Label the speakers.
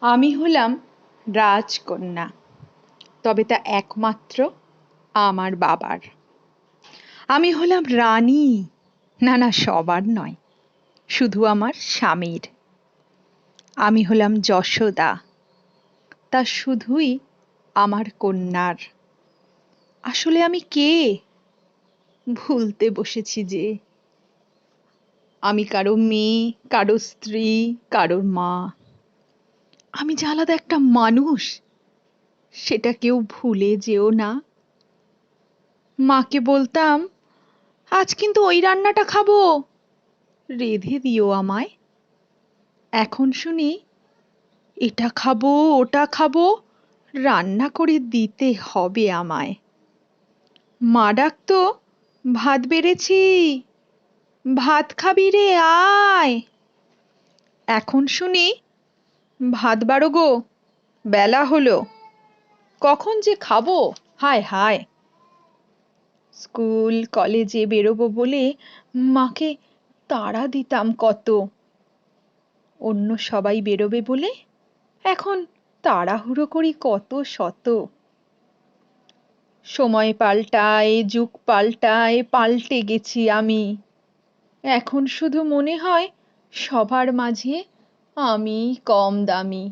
Speaker 1: আমি হলাম রাজকন্যা, তবে তা একমাত্র আমার বাবার। আমি হলাম রানী, না না, সবার নয়, শুধু আমার স্বামীর। আমি হলাম যশোদা, তা শুধুই আমার কন্যার। আসলে আমি কে? ভুলতে বসেছি যে। আমি কারও মেয়ে, কারও স্ত্রী কারোর মা। আমি যে আলাদা একটা মানুষ, সেটা কেউ ভুলে যেও না। মাকে বলতাম, আজ কিন্তু ওই রান্নাটা খাব। রেঁধে দিও আমায়। এখন শুনি, এটা খাব, ওটা খাব, রান্না করে দিতে হবে আমায়। মা ডাকতো, ভাত বেড়েছি, ভাত খাবি রে, আয়। এখন শুনি ভাত বাড়ো গো। বেলা হলো। কখন যে খাব? হায় হায়। স্কুল, কলেজে বেরোবো বলে মাকে তাড়া দিতাম কত। অন্য সবাই বেরোবে বলে এখন তাড়াহুড়ো করি কত শত। সময় পাল্টায়, যুগ পাল্টায়, পাল্টে গেছি আমি। এখন শুধু মনে হয় সবার মাঝে আমি কম দামি